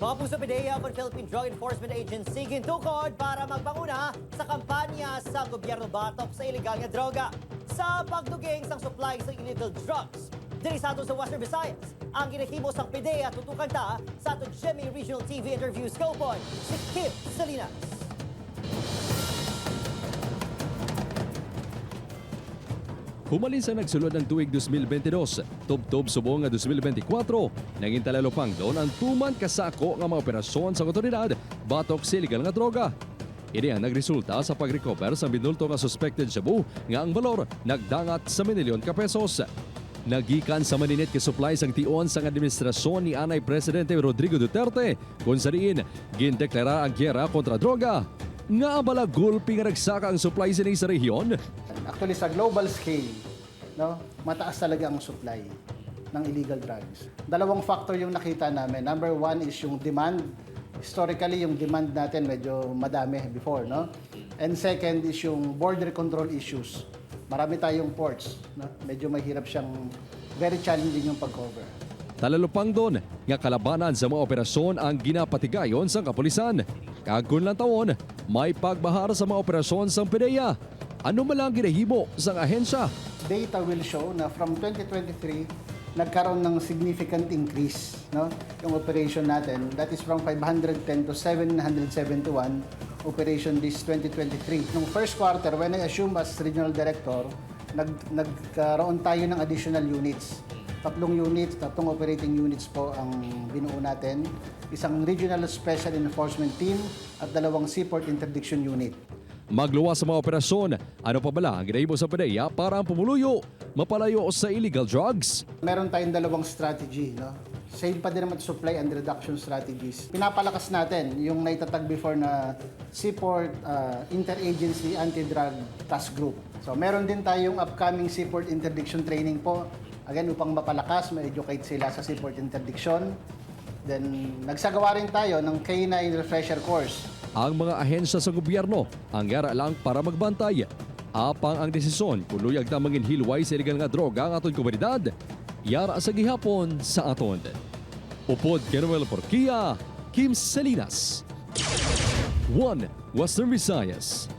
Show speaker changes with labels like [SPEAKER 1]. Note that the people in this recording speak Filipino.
[SPEAKER 1] Mga puso PDEA ang Philippine Drug Enforcement Agency gintukod para magpanguna sa kampanya sa gobyerno batok sa ilegal nga droga. Sa pagduging sang supply sa illegal drugs, diri sa sa Western Visayas, ang ginahimo sang PDEA tutukan ta sa ato Jimmy Regional TV interview Scopon, si Kim Salinas.
[SPEAKER 2] Humalin sa nagsulod ng tuig 2022, tub-tub subong nga 2024, naging talalupang doon ang tuman kasako nga mga operasyon sa otoridad batok sa illegal nga droga. Ini ang nagresulta sa pag-recover sa binulto nga suspected shabu nga ang valor nagdangat sa milyon ka pesos. Nagikan sa maninit ka supply sang tion sang administrasyon ni Anay Presidente Rodrigo Duterte kung sa diin gindeklara ang gyera kontra droga. Nga abala gulpi nga nagsaka ang supply sa sa rehiyon,
[SPEAKER 3] Actually, sa global scale, no, mataas talaga ang supply ng illegal drugs. Dalawang factor yung nakita namin. Number one is yung demand. Historically, yung demand natin medyo madami before, no? And second is yung border control issues. Marami tayong ports, no? Medyo mahirap siyang, very challenging yung pag-cover.
[SPEAKER 2] Talalupang doon nga kalabanan sa mga operasyon ang ginapatigayon sa kapulisan. Kagun lang taon, may pagbahar sa mga operasyon sa PDEA. Ano malang ginahimo sa ahensya?
[SPEAKER 3] data will show na from 2023 nagkaroon ng significant increase no? Yung operation natin that is from 510 to 771 operation this 2023 nung first quarter when I assume as regional director nag nagkaroon tayo ng additional units. Tatlong units tatlong operating units po ang binuo natin. Isang regional special enforcement team at dalawang seaport interdiction unit
[SPEAKER 2] Magluwas sa mga operasyon, ano pa bala ang ginahimo sa PDEA para ang pumuluyo, mapalayo sa illegal drugs?
[SPEAKER 3] Meron tayong dalawang strategy, no? Sale pa din naman supply and reduction strategies. Pinapalakas natin yung naitatag before na Seaport uh, Interagency Anti-Drug Task Group. So meron din tayong upcoming Seaport Interdiction Training po. Again, upang mapalakas, ma-educate sila sa Seaport Interdiction. Then, nagsagawa rin tayo ng K9 Refresher Course.
[SPEAKER 2] Ang mga ahensya sa gobyerno ang yara lang para magbantay. Apang ang desisyon kung luyag na mangin hilway sa illegal nga droga ang aton komunidad, yara sa gihapon sa aton. Upod Keruel Porquia, Kim Salinas. 1. Western Visayas.